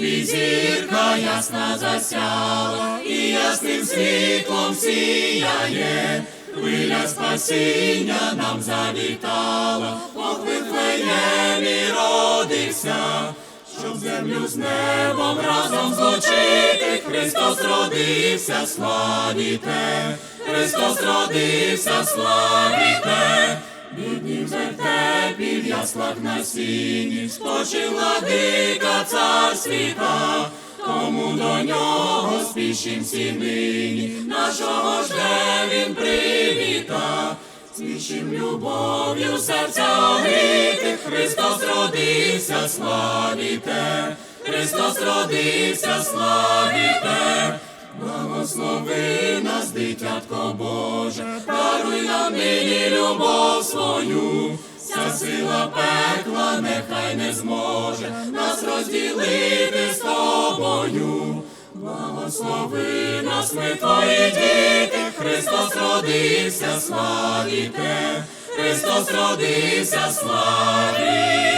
небі зірка ясна засяла, і ясним світлом сіяє, хвиля спасіння нам завітала, Бог Вифлеємі родився, щоб землю з небом разом злучити, Христос родився, славіте, Христос родився, славіте, яслах на сіні, спочив владика цар світа, тому до нього спішим всі нині, нашого жде він привіта. Свіжим любов'ю серця огріти, Христос родився, славіте, Христос родився, славіте, благослови нас, дитятко Боже, даруй нам нині любов свою, вся сила пекла нехай не зможе нас розділити з тобою. Благослови нас, ми твої діти, Христос родився, славіте, Христос родився, славіте.